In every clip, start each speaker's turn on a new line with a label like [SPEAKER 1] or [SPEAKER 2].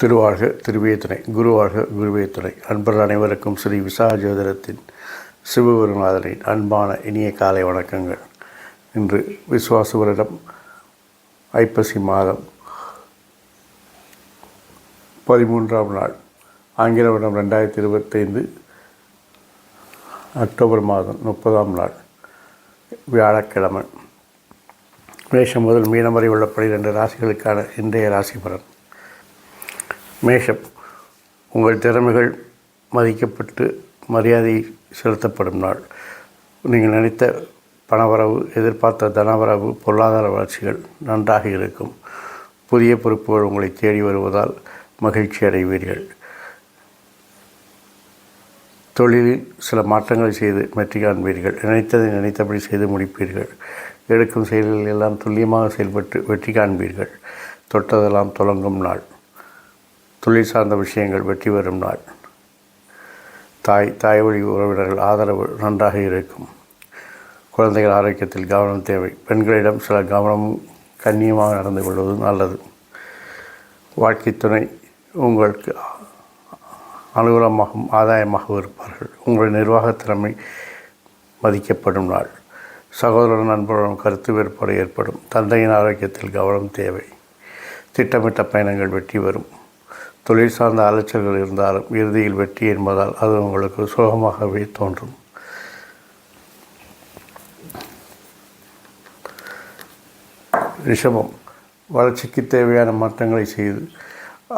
[SPEAKER 1] திருவாழ்க திருவே துணை குருவாழ்க குருவே துணை. அனைவருக்கும் ஸ்ரீ விசாஜோதரத்தின் சிவபெருநாதனின் அன்பான இனிய காலை வணக்கங்கள். இன்று விசுவாச வருடம் ஐப்பசி மாதம் பதிமூன்றாம் நாள் ஆங்கில வருடம் ரெண்டாயிரத்தி இருபத்தைந்து அக்டோபர் மாதம் முப்பதாம் நாள் வியாழக்கிழமை. மேஷம் முதல் மீனம் வரை உள்ள பனிரெண்டு ராசிகளுக்கான இன்றைய ராசி பலன். மேஷம். உங்கள் திறமைகள் மதிக்கப்பட்டு மரியாதை செலுத்தப்படும் நாள். நீங்கள் நினைத்த பணவரவு எதிர்பார்த்த தனவரவு பொருளாதார வளர்ச்சிகள் நன்றாக இருக்கும். புதிய பொறுப்புகள் உங்களை தேடி வருவதால் மகிழ்ச்சி அடைவீர்கள். தொழிலில் சில மாற்றங்களை செய்து வெற்றி காண்பீர்கள். நினைத்ததை நினைத்தபடி செய்து முடிப்பீர்கள். எடுக்கும் செயல்கள் எல்லாம் துல்லியமாக செயல்பட்டு வெற்றி காண்பீர்கள். தொட்டதெல்லாம் தொடங்கும் நாள். தொழில் சார்ந்த விஷயங்கள் வெற்றி பெறும் நாள். தாய் தாய் வழி உறவினர்கள் ஆதரவு நன்றாக இருக்கும். குழந்தைகள் ஆரோக்கியத்தில் கவனம் தேவை. பெண்களிடம் சில கவனமும் கண்ணியமாக நடந்து கொள்வது நல்லது. வாழ்க்கை துணை உங்களுக்கு அனுகூலமாகவும் ஆதாயமாகவும் இருப்பார்கள். உங்கள் நிர்வாக திறமை மதிக்கப்படும் நாள். சகோதரன் நண்பர்களும் கருத்து வேறுபாடு ஏற்படும். தந்தையின் ஆரோக்கியத்தில் கவனம் தேவை. திட்டமிட்ட பயணங்கள் வெற்றி வரும் தொழில் சார்ந்த அலைச்சல்கள் இருந்தாலும் இறுதியில் வெற்றி என்பதால் அது உங்களுக்கு சுகமாகவே தோன்றும். ரிஷபம் வளர்ச்சிக்கு தேவையான மாற்றங்களை செய்து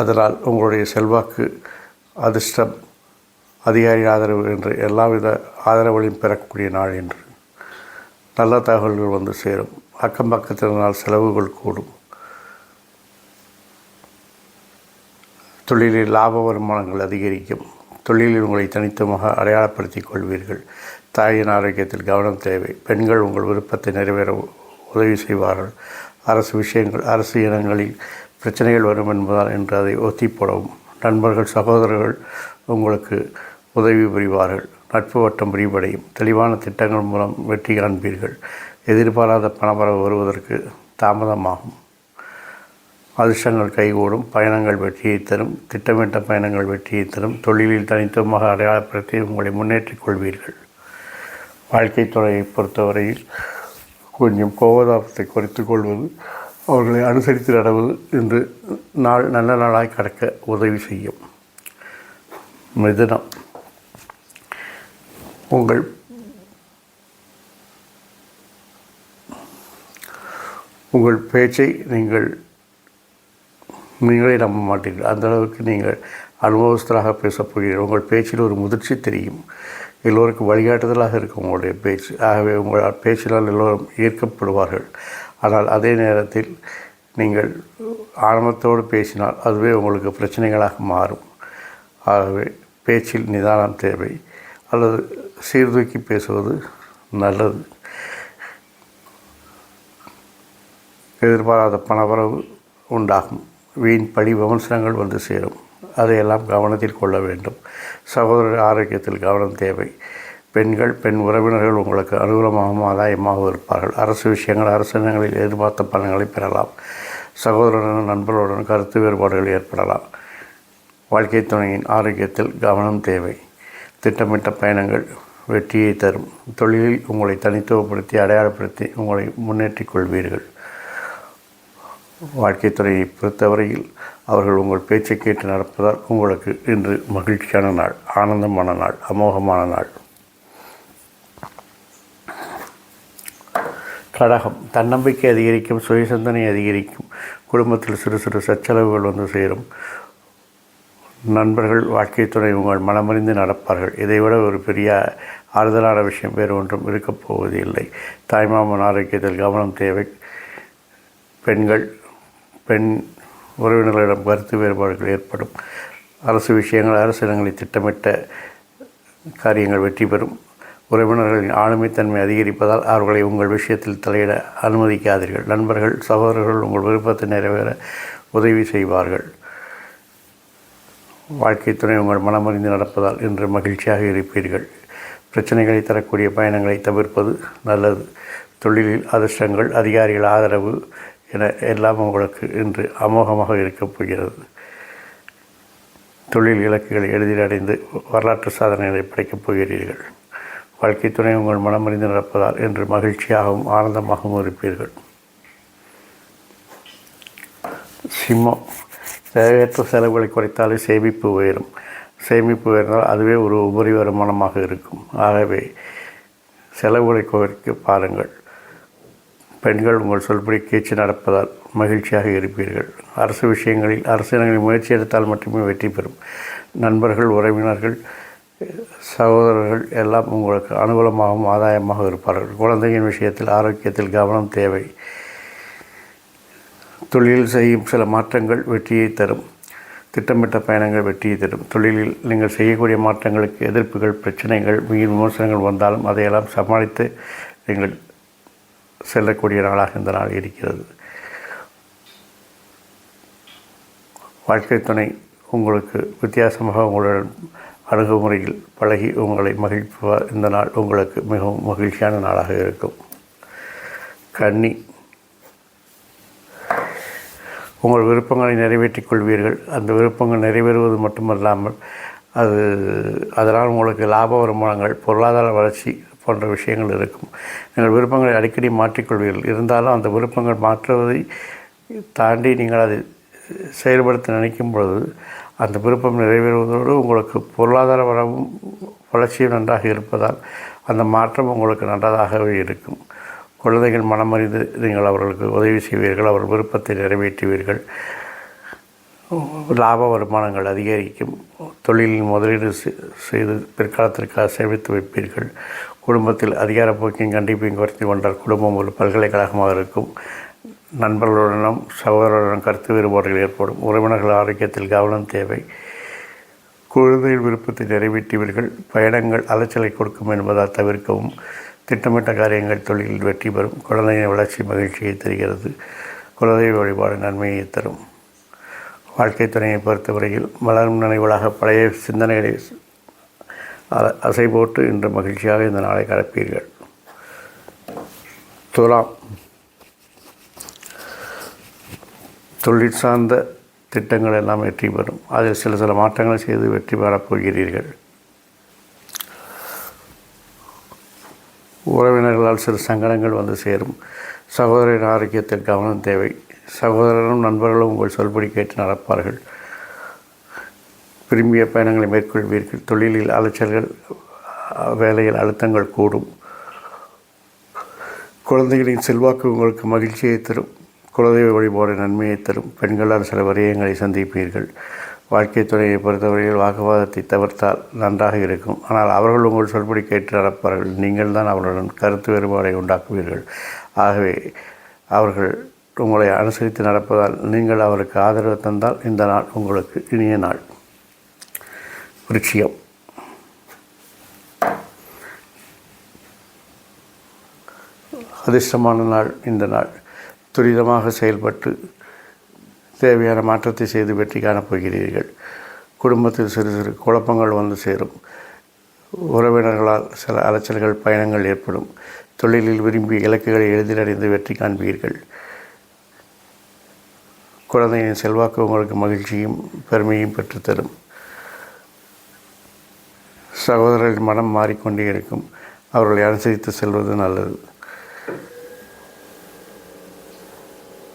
[SPEAKER 1] அதனால் உங்களுடைய செல்வாக்கு அதிர்ஷ்டம் அதிகாரி ஆதரவு என்று எல்லாவித ஆதரவுகளையும் பெறக்கூடிய நாள் என்று. நல்ல தகவல்கள் வந்து சேரும். அக்கம் பக்கத்தினால் செலவுகள் கூடும். தொழிலில் லாப வருமானங்கள் அதிகரிக்கும். தொழிலில் உங்களை தனித்துவமாக அடையாளப்படுத்திக் கொள்வீர்கள். தாயின் ஆரோக்கியத்தில் கவனம் தேவை. பெண்கள் உங்கள் விருப்பத்தை நிறைவேற உதவி செய்வார்கள். அரசு விஷயங்கள் அரசு இனங்களில் பிரச்சனைகள் வரும் என்பதால் என்று அதை ஒத்தி போடவும். நண்பர்கள் சகோதரர்கள் உங்களுக்கு உதவி புரிவார்கள். நட்பு வட்டம் விரிவடையும். தெளிவான திட்டங்கள் மூலம் வெற்றி காண்பீர்கள். எதிர்பாராத பணவரவு வருவதற்கு தாமதமாகும். அதிர்ஷ்டங்கள் கைகூடும் பயணங்கள் வெற்றியை தரும் திட்டமிட்ட பயணங்கள் வெற்றியை தரும் தொழிலில் தனித்துவமாக அடையாளப்படுத்தி உங்களை முன்னேற்றிக் கொள்வீர்கள். வாழ்க்கை துறையை பொறுத்தவரையில் கொஞ்சம் கோபதாபத்தை குறைத்து கொள்வது அவர்களை அனுசரித்து நடவது என்று நாள் நல்ல நாளாய் கடக்க உதவி செய்யும். மிதுனம். உங்கள் உங்கள் பேச்சை நீங்கள் நீங்களே நம்ப மாட்டீர்கள். அந்த அளவுக்கு நீங்கள் அனுபவஸ்தராக பேசப் போகிறீர்கள். உங்கள் பேச்சில் ஒரு முதிர்ச்சி தெரியும். எல்லோருக்கும் வழிகாட்டுதலாக இருக்கும் உங்களுடைய பேச்சு. ஆகவே உங்கள் பேச்சினால் எல்லோரும் ஈர்க்கப்படுவார்கள் ஆனால் அதே நேரத்தில் நீங்கள் ஆரம்பத்தோடு பேசினால் அதுவே உங்களுக்கு பிரச்சனைகளாக மாறும். ஆகவே பேச்சில் நிதானம் தேவை. அல்லது சீர்தூக்கி பேசுவது நல்லது. எதிர்பாராத பணவரவு உண்டாகும். வீண் பழி விமர்சனங்கள் வந்து சேரும். அதையெல்லாம் கவனத்தில் கொள்ள வேண்டும். சகோதரர் ஆரோக்கியத்தில் கவனம் தேவை. பெண்கள் பெண் உறவினர்கள் உங்களுக்கு அனுகூலமாகவும் ஆதாயமாகவும் இருப்பார்கள். அரசு விஷயங்கள் அரசாங்கங்களில் எதிர்பார்த்த பலன்களை பெறலாம். சகோதரனுடன் நண்பர்களுடன் கருத்து வேறுபாடுகள் ஏற்படலாம். வாழ்க்கை துணையின் ஆரோக்கியத்தில் கவனம் தேவை. திட்டமிட்ட பயணங்கள் வெற்றியை தரும். தொழிலில் உங்களை தனித்துவப்படுத்தி அடையாளப்படுத்தி உங்களை முன்னேற்றிக் கொள்வீர்கள். வாழ்க்கைத்துறையை பொறுத்தவரையில் அவர்கள் உங்கள் பேச்சை கேட்டு நடப்பதால் உங்களுக்கு இன்று மகிழ்ச்சியான நாள் ஆனந்தமான நாள் அமோகமான நாள். கடகம் தன்னம்பிக்கை அதிகரிக்கும் சுயசிந்தனை அதிகரிக்கும் குடும்பத்தில் சிறு சிறு சச்சலவுகள் வந்து சேரும். நண்பர்கள் வாழ்க்கை துணை உங்கள் மனமறிந்து நடப்பார்கள். இதைவிட ஒரு பெரிய ஆறுதலான விஷயம் வேறு ஒன்றும் இருக்கப் போவதில்லை. தாய்மாமன் ஆரோக்கியத்தில் கவனம் தேவை. பெண்கள் பெண் உறவினர்களிடம் கருத்து வேறுபாடுகள் ஏற்படும். அரசு விஷயங்கள் அரசிடங்களை திட்டமிட்ட காரியங்கள் வெற்றி பெறும். உறவினர்களின் ஆளுமைத்தன்மை அதிகரிப்பதால் அவர்களை உங்கள் விஷயத்தில் தலையிட அனுமதிக்காதீர்கள். நண்பர்கள் சகோதரர்கள் உங்கள் விருப்பத்தை நிறைவேற உதவி செய்வார்கள். வாழ்க்கை துணை உங்கள் மனமறிந்து நடப்பதால் இன்று மகிழ்ச்சியாக இருப்பீர்கள். பிரச்சனைகளை தரக்கூடிய பயணங்களை தவிர்ப்பது நல்லது. தொழிலில் அதிர்ஷ்டங்கள் அதிகாரிகள் ஆதரவு என எல்லாம் உங்களுக்கு இன்று அமோகமாக இருக்கப் போகிறது. தொழில் இலக்குகளை எளிதில் அடைந்து வரலாற்று சாதனைகளை படைக்கப் போகிறீர்கள். வாழ்க்கை துணை உங்கள் மனமறிந்து நடப்பதால் என்று மகிழ்ச்சியாகவும் ஆனந்தமாகவும் இருப்பீர்கள். சிம்மம் தேவையற்ற செலவுகளை குறைத்தாலே சேமிப்பு உயரும். சேமிப்பு உயர்ந்தால் அதுவே ஒரு உபரி வருமானமாக இருக்கும். ஆகவே செலவுகளை குறைக்க பாருங்கள். பெண்கள் உங்கள் சொல்படி கேச்சு நடப்பதால் மகிழ்ச்சியாக இருப்பீர்கள். அரசு விஷயங்களில் அரசினங்களில் முயற்சி எடுத்தால் மட்டுமே வெற்றி பெறும். நண்பர்கள் உறவினர்கள் சகோதரர்கள் எல்லாம் உங்களுக்கு அனுகூலமாகவும் ஆதாயமாக இருப்பார்கள். குழந்தையின் விஷயத்தில் ஆரோக்கியத்தில் கவனம் தேவை. தொழிலில் செய்யும் சில மாற்றங்கள் வெற்றியை தரும். திட்டமிட்ட பயணங்கள் வெற்றியை தரும். தொழிலில் நீங்கள் செய்யக்கூடிய மாற்றங்களுக்கு எதிர்ப்புகள் பிரச்சனைகள் மீன் விமர்சனங்கள் வந்தாலும் அதையெல்லாம் சமாளித்து நீங்கள் செல்லக்கூடிய நாளாக இந்த நாள் இருக்கிறது. வாழ்க்கை துணை உங்களுக்கு வித்தியாசமாக உங்களுடன் அணுகுமுறையில் பழகி உங்களை மகிழ்ப்புவார் இந்த நாள் உங்களுக்கு மிகவும் மகிழ்ச்சியான நாளாக இருக்கும். கன்னி உங்கள் விருப்பங்களை நிறைவேற்றிக் கொள்வீர்கள். அந்த விருப்பங்கள் நிறைவேறுவது மட்டுமல்லாமல் அது அதனால் உங்களுக்கு லாப வருமானங்கள் பொருளாதார வளர்ச்சி போன்ற விஷயங்கள் இருக்கும். நீங்கள் விருப்பங்களை அடிக்கடி மாற்றிக்கொள்வீர்கள். இருந்தாலும் அந்த விருப்பங்கள் மாற்றுவதை தாண்டி நீங்கள் அதை செயல்படுத்த நினைக்கும் பொழுது அந்த விருப்பம் நிறைவேறுவதோடு உங்களுக்கு பொருளாதார வரவும் வளர்ச்சியும் நன்றாக இருப்பதால் அந்த மாற்றம் உங்களுக்கு நன்றதாகவே இருக்கும். குழந்தைகள் மனமறிந்து நீங்கள் அவர்களுக்கு உதவி செய்வீர்கள் அவர் விருப்பத்தை நிறைவேற்றுவீர்கள். லாப வருமானங்கள் அதிகரிக்கும். தொழிலில் முதலீடு செய்து பிற்காலத்திற்காக சேமித்து வைப்பீர்கள். குடும்பத்தில் அதிகாரப்போக்கியும் கண்டிப்பையும் குறைத்து கொண்டால் குடும்பம் ஒரு பல்கலைக்கழகமாக இருக்கும். நண்பர்களுடனும் சகோதரருடன் கருத்து வேறுபாடுகள் ஏற்படும். உறவினர்கள் ஆரோக்கியத்தில் கவனம் தேவை. குழந்தைகள் விருப்பத்தை நிறைவேற்றுவீர்கள் பயணங்கள் அலைச்சலை கொடுக்கும் என்பதால் தவிர்க்கவும். திட்டமிட்ட காரியங்கள் தொழிலில் வெற்றி பெறும். குழந்தையின் வளர்ச்சி மகிழ்ச்சியை தருகிறது. குழந்தை வழிபாடு நன்மையை தரும். வாழ்க்கை துணையை பொறுத்தவரையில் மலரும் நினைவுகளாக பழைய சிந்தனைகளை அசை போட்டு இன்று மகிழ்ச்சியாக இந்த நாளை கடப்பீர்கள் துலாம். தொழில் சார்ந்த திட்டங்கள் எல்லாம் வெற்றி பெறும். அதில் சில சில மாற்றங்களை செய்து வெற்றி பெறப் போகிறீர்கள். உறவினர்களால் சில சங்கடங்கள் வந்து சேரும். சகோதரின் ஆரோக்கியத்தில் கவனம் தேவை. சகோதரரும் நண்பர்களும் உங்கள் சொல்படி கேட்டு நடப்பார்கள். விரும்பிய பயணங்களை மேற்கொள்வீர்கள். தொழிலில் அலைச்சல்கள் வேலையில் அழுத்தங்கள் கூடும். குழந்தைகளின் செல்வாக்கு உங்களுக்கு மகிழ்ச்சியை தரும். குலதெய்வ வழிபாடு நன்மையை தரும். பெண்களால் சில வரியங்களை சந்திப்பீர்கள். வாழ்க்கை துறையை பொறுத்தவரையில் வாக்குவாதத்தை தவிர்த்தால் நன்றாக இருக்கும். ஆனால் அவர்கள் உங்கள் சொல்படி கேட்டு நடப்பார்கள். நீங்கள் தான் அவர்களுடன் கருத்து வேறுபாடை உண்டாக்குவீர்கள். ஆகவே அவர்கள் உங்களை அனுசரித்து நடப்பதால் நீங்கள் அவருக்கு ஆதரவு தந்தால் இந்த நாள் உங்களுக்கு இனிய நாள். விருட்சியம் அதிர்ஷ்டமான நாள் இந்த நாள். துரிதமாக செயல்பட்டு தேவையான மாற்றத்தை செய்து வெற்றி காணப் போகிறீர்கள். குடும்பத்தில் சிறு சிறு குழப்பங்கள் வந்து சேரும். உறவினர்களால் சில அலைச்சல்கள் பயணங்கள் ஏற்படும். தொழிலில் விரும்பி இலக்குகளை எளிதில் அடைந்து வெற்றி காண்பீர்கள். குழந்தையின் செல்வாக்கு உங்களுக்கு மகிழ்ச்சியும் பெருமையும் பெற்றுத்தரும். சகோதரர்கள் மனம் மாறிக்கொண்டே இருக்கும். அவர்களை அனுசரித்து செல்வது நல்லது.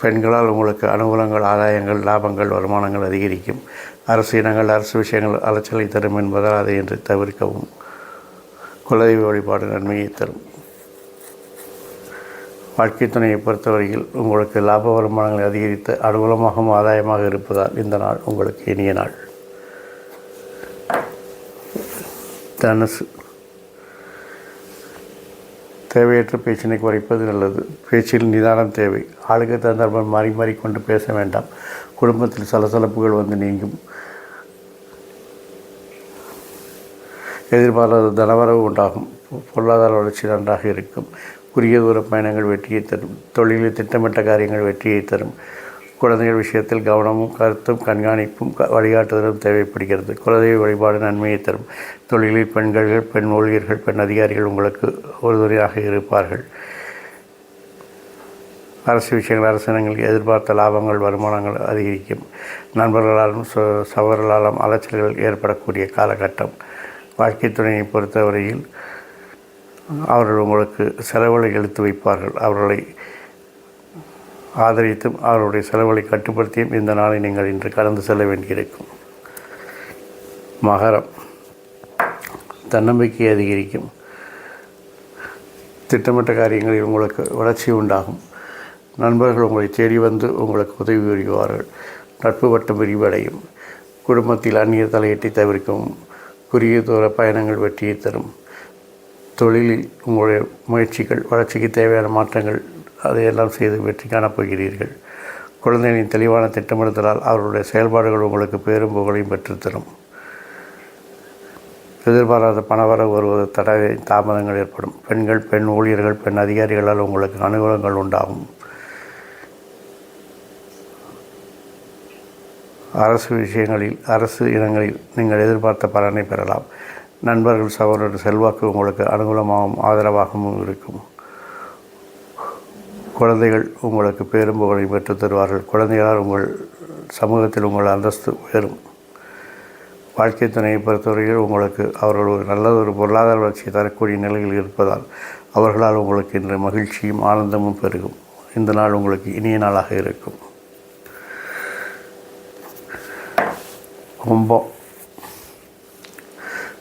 [SPEAKER 1] பெண்களால் உங்களுக்கு அனுகூலங்கள் ஆதாயங்கள் லாபங்கள் வருமானங்கள் அதிகரிக்கும். அரசு இனங்கள் அரசு விஷயங்கள் அலைச்சலை தரும் என்பதால் அதை என்று தவிர்க்கவும். குலதெய்வ வழிபாடு நன்மையை தரும். வாழ்க்கை துணையை பொறுத்தவரையில் உங்களுக்கு லாப வருமானங்களை அதிகரித்து அனுகூலமாகவும் ஆதாயமாக இருப்பதால் இந்த நாள் உங்களுக்கு இனிய நாள். தனுசு. தேவையற்ற பேச்சினை குறைப்பது நல்லது. பேச்சில் நிதானம் தேவை. ஆளுக்கு தந்தர்பம் மாறி மாறி கொண்டு பேச வேண்டாம். குடும்பத்தில் சலசலப்புகள் வந்து நீங்கும். எதிர்பாராத தனவரவு உண்டாகும். பொருளாதார வளர்ச்சி நன்றாக இருக்கும். குறுகிய தூர பயணங்கள் வெற்றியை தரும். தொழிலில் திட்டமிட்ட காரியங்கள் வெற்றியை தரும். குழந்தைகள் விஷயத்தில் கவனமும் கருத்தும் கண்காணிப்பும் வழிகாட்டுதலும் தேவைப்படுகிறது. குலதெய்வ வழிபாடு நன்மையை தரும். தொழிலில் பெண்கள் பெண் ஊழியர்கள் பெண் அதிகாரிகள் உங்களுக்கு உறுதுணையாக இருப்பார்கள். அரசு விஷயங்கள் அரசினங்கள் எதிர்பார்த்த லாபங்கள் வருமானங்கள் அதிகரிக்கும். நண்பர்களாலும் ச- அலைச்சல்கள் ஏற்படக்கூடிய காலகட்டம். வாழ்க்கை துணையை பொறுத்தவரையில் அவர்கள் உங்களுக்கு செலவுகளை எழுத்து வைப்பார்கள். அவர்களை ஆதரித்தும் அவருடைய செலவுகளை கட்டுப்படுத்தியும் இந்த நாளை நீங்கள் இன்று கடந்து செல்ல வேண்டியிருக்கும். மகரம். தன்னம்பிக்கை அதிகரிக்கும். திட்டமிட்ட காரியங்களில் உங்களுக்கு வளர்ச்சி உண்டாகும். நண்பர்கள் உங்களை தேடி வந்து உங்களுக்கு உதவி புரிவார்கள். நட்பு வட்டம் விரிவடையும். குடும்பத்தில் அந்நிய தலையீட்டை தவிர்க்கவும். குறுகிய தூர பயணங்கள் வெற்றியை தரும். தொழிலில் உங்களுடைய முயற்சிகள் வளர்ச்சிக்கு தேவையான மாற்றங்கள் அதையெல்லாம் செய்து வெற்றி காணப் போகிறீர்கள். குழந்தைகளின் தெளிவான திட்டமிடுதலால் அவர்களுடைய செயல்பாடுகள் உங்களுக்கு பேரும் புகழையும் பெற்றுத்தரும். எதிர்பாராத பணவரவு வருவது தடவை தாமதங்கள் ஏற்படும். பெண்கள் பெண் ஊழியர்கள் பெண் அதிகாரிகளால் உங்களுக்கு அனுகூலங்கள் உண்டாகும். அரசு விஷயங்களில் அரசு இடங்களில் நீங்கள் எதிர்பார்த்த பலனை பெறலாம். நண்பர்கள் சகோதரர் செல்வாக்கு உங்களுக்கு அனுகூலமாகவும் ஆதரவாகவும் இருக்கும். குழந்தைகள் உங்களுக்கு பேரும் புகழை தருவார்கள். குழந்தைகளால் உங்கள் சமூகத்தில் உங்கள் அந்தஸ்து உயரும். வாழ்க்கை துணையை பொறுத்தவரையில் உங்களுக்கு அவர்கள் ஒரு நல்ல ஒரு பொருளாதார வளர்ச்சியை தரக்கூடிய நிலையில் இருப்பதால் அவர்களால் உங்களுக்கு இன்று மகிழ்ச்சியும் ஆனந்தமும் பெருகும். இந்த நாள் உங்களுக்கு இனிய நாளாக இருக்கும். கும்பம்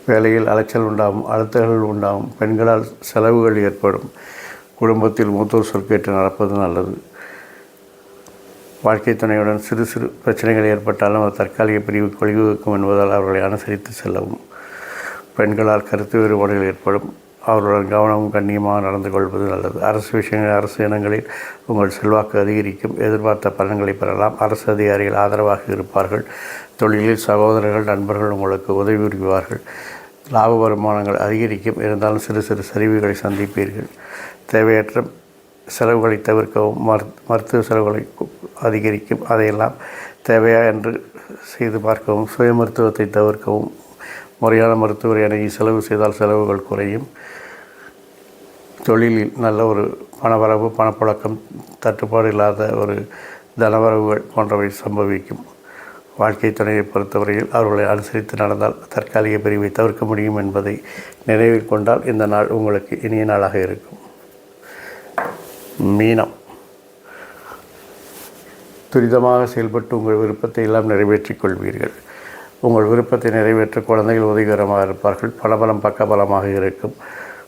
[SPEAKER 1] வேலையில் அலைச்சல் உண்டாகும் அழுத்தங்கள் உண்டாகும் பெண்களால் செலவுகள் ஏற்படும். குடும்பத்தில் மூத்தோர் சொல் கேட்டு நடப்பது நல்லது. வாழ்க்கை துணையுடன் சிறு சிறு பிரச்சனைகள் ஏற்பட்டாலும் அது தற்காலிக பிரிவு கொள்கைக்கும் என்பதால் அவர்களை அனுசரித்து செல்லவும். பெண்களால் கருத்து வேறுபாடுகள் ஏற்படும். அவர்களுடன் கவனமும் கண்ணியமாக நடந்து கொள்வது நல்லது. அரசு விஷயங்கள் அரசு இனங்களில் உங்கள் செல்வாக்கு அதிகரிக்கும். எதிர்பார்த்த பலன்களை பெறலாம். அரசு அதிகாரிகள் ஆதரவாக இருப்பார்கள். தொழிலில் சகோதரர்கள் நண்பர்கள் உங்களுக்கு உதவி புரிவார்கள். லாப வருமானங்கள் அதிகரிக்கும். இருந்தாலும் சிறு சிறு சரிவுகளை சந்திப்பீர்கள். தேவையற்ற செலவுகளை தவிர்க்கவும் மரு மருத்துவ செலவுகளை அதிகரிக்கும். அதையெல்லாம் தேவையா என்று செய்து பார்க்கவும் சுய மருத்துவத்தை தவிர்க்கவும். முறையான மருத்துவரை அணுகி செலவு செய்தால் செலவுகள் குறையும். தொழிலில் நல்ல ஒரு பணவரவு பணப்புழக்கம் தட்டுப்பாடு இல்லாத ஒரு தனவரவுகள் போன்றவை சம்பவிக்கும். வாழ்க்கை துணையை பொறுத்தவரையில் அவர்களை அனுசரித்து நடந்தால் தற்காலிக பிரிவை தவிர்க்க முடியும் என்பதை நினைவில் கொண்டால் இந்த நாள் உங்களுக்கு இனிய நாளாக இருக்கும். மீனம். துரிதமாக செயல்பட்டு உங்கள் விருப்பத்தை எல்லாம் நிறைவேற்றிக் கொள்வீர்கள். உங்கள் விருப்பத்தை நிறைவேற்ற குழந்தைகள் உதவிகரமாக இருப்பார்கள். பலபலம் பக்கபலமாக இருக்கும்.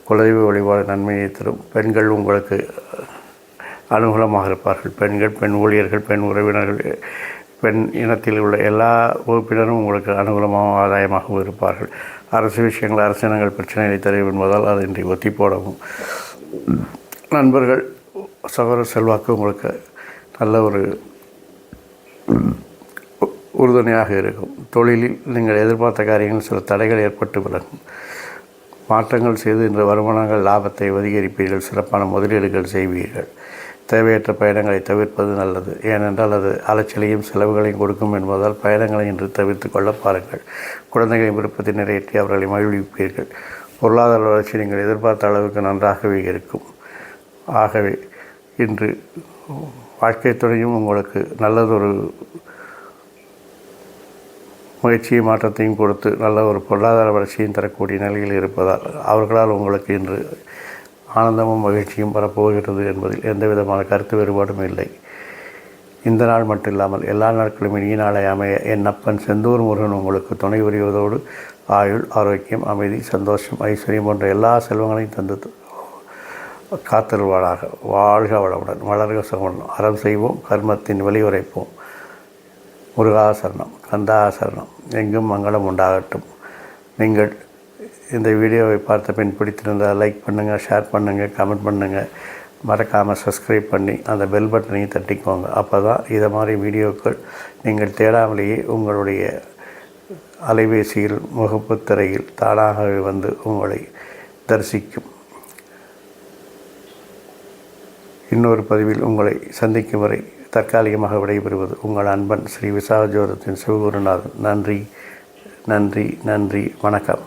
[SPEAKER 1] குலதெய்வ வழிபாடு நன்மையை தரும். பெண்கள் உங்களுக்கு அனுகூலமாக இருப்பார்கள். பெண்கள் பெண் ஊழியர்கள் பெண் உறவினர்கள் பெண் இனத்தில் உள்ள எல்லா வகுப்பினரும் உங்களுக்கு அனுகூலமாகவும் ஆதாயமாகவும் இருப்பார்கள். அரசு விஷயங்கள் அரசினங்கள் பிரச்சனைகளை தரும் என்பதால் அதை இன்றி ஒத்தி போடவும். நண்பர்கள் சகோதர செல்வாக்கு உங்களுக்கு நல்ல ஒரு உ- உறுதுணையாக இருக்கும். தொழிலில் நீங்கள் எதிர்பார்த்த காரியங்கள் சில தடைகள் ஏற்பட்டு விலகும் மாற்றங்கள் செய்து இன்று வருமானங்கள் லாபத்தை அதிகரிப்பீர்கள் சிறப்பான முதலீடுகள் செய்வீர்கள். தேவையற்ற பயணங்களை தவிர்ப்பது நல்லது. ஏனென்றால் அது அலைச்சலையும் செலவுகளையும் கொடுக்கும் என்பதால் பயணங்களை இன்று தவிர்த்து கொள்ள பாருங்கள். குழந்தைகளின் விருப்பத்தை நிறைவேற்றி அவர்களை மகிழ்விப்பீர்கள். பொருளாதார வளர்ச்சி நீங்கள் எதிர்பார்த்த அளவுக்கு நன்றாகவே இருக்கும். ஆகவே இன்று வாழ்க்கை துறையும் உங்களுக்கு நல்லதொரு முயற்சியும் மாற்றத்தையும் கொடுத்து நல்ல ஒரு பொருளாதார வளர்ச்சியும் தரக்கூடிய நிலையில் இருப்பதால் அவர்களால் உங்களுக்கு இன்று ஆனந்தமும் மகிழ்ச்சியும் வரப்போகிறது என்பதில் எந்த விதமான கருத்து வேறுபாடும் இல்லை. இந்த நாள் மட்டும் இல்லாமல் எல்லா நாட்களும் இனிய நாளை அமைய என் அப்பன் செந்தூர் முருகன் உங்களுக்கு துணை புரிவதோடு ஆயுள் ஆரோக்கியம் அமைதி சந்தோஷம் ஐஸ்வர்யம் போன்ற எல்லா செல்வங்களையும் தந்து காத்தருவாளாக வாழ்க வளமுடன் வளர்க சகமுடன் அறம் செய்வோம் கர்மத்தின் வெளியுரைப்போம் முருகாசரணம் கந்தாசரணம். எங்கும் மங்களம் உண்டாகட்டும். நீங்கள் இந்த வீடியோவை பார்த்த பின் பிடித்திருந்தால் லைக் பண்ணுங்கள் ஷேர் பண்ணுங்கள் கமெண்ட் பண்ணுங்கள் மறக்காமல் சப்ஸ்கிரைப் பண்ணி அந்த பெல் பட்டனையும் தட்டிக்கோங்க. அப்போ தான் இதை மாதிரி வீடியோக்கள் நீங்கள் தேடாமலேயே உங்களுடைய அலைபேசியில் முகப்பு திரையில் தானாகவே வந்து உங்களை தரிசிக்கும். இன்னொரு பதிவில் உங்களை சந்திக்கும் வரை தற்காலிகமாக விடைபெறுவது உங்கள் அன்பன் ஸ்ரீ விசாகஜோதத்தின் சிவகுருநாதன். நன்றி நன்றி நன்றி. வணக்கம்.